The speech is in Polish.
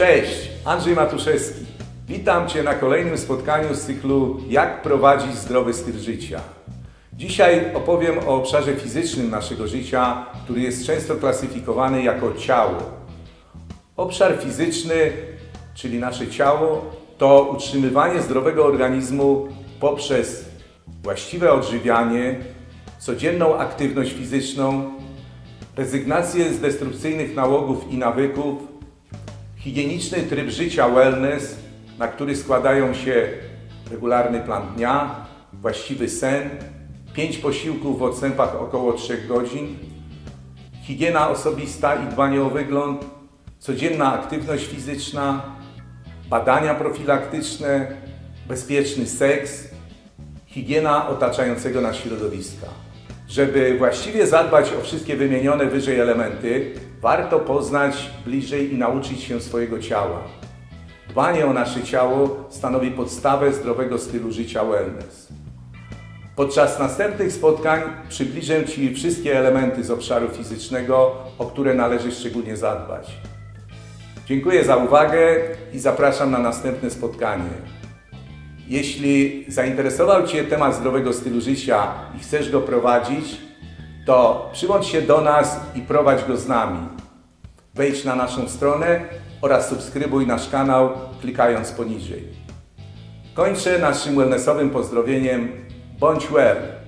Cześć, Andrzej Matuszewski. Witam Cię na kolejnym spotkaniu z cyklu Jak prowadzić zdrowy styl życia. Dzisiaj opowiem o obszarze fizycznym naszego życia, który jest często klasyfikowany jako ciało. Obszar fizyczny, czyli nasze ciało, to utrzymywanie zdrowego organizmu poprzez właściwe odżywianie, codzienną aktywność fizyczną, rezygnację z destrukcyjnych nałogów i nawyków, higieniczny tryb życia wellness, na który składają się regularny plan dnia, właściwy sen, 5 posiłków w odstępach około 3 godzin, higiena osobista i dbanie o wygląd, codzienna aktywność fizyczna, badania profilaktyczne, bezpieczny seks, higiena otaczającego nas środowiska. Żeby właściwie zadbać o wszystkie wymienione wyżej elementy, warto poznać bliżej i nauczyć się swojego ciała. Dbanie o nasze ciało stanowi podstawę zdrowego stylu życia wellness. Podczas następnych spotkań przybliżę Ci wszystkie elementy z obszaru fizycznego, o które należy szczególnie zadbać. Dziękuję za uwagę i zapraszam na następne spotkanie. Jeśli zainteresował Cię temat zdrowego stylu życia i chcesz go prowadzić, to przyłącz się do nas i prowadź go z nami. Wejdź na naszą stronę oraz subskrybuj nasz kanał klikając poniżej. Kończę naszym wellnessowym pozdrowieniem. Bądź well!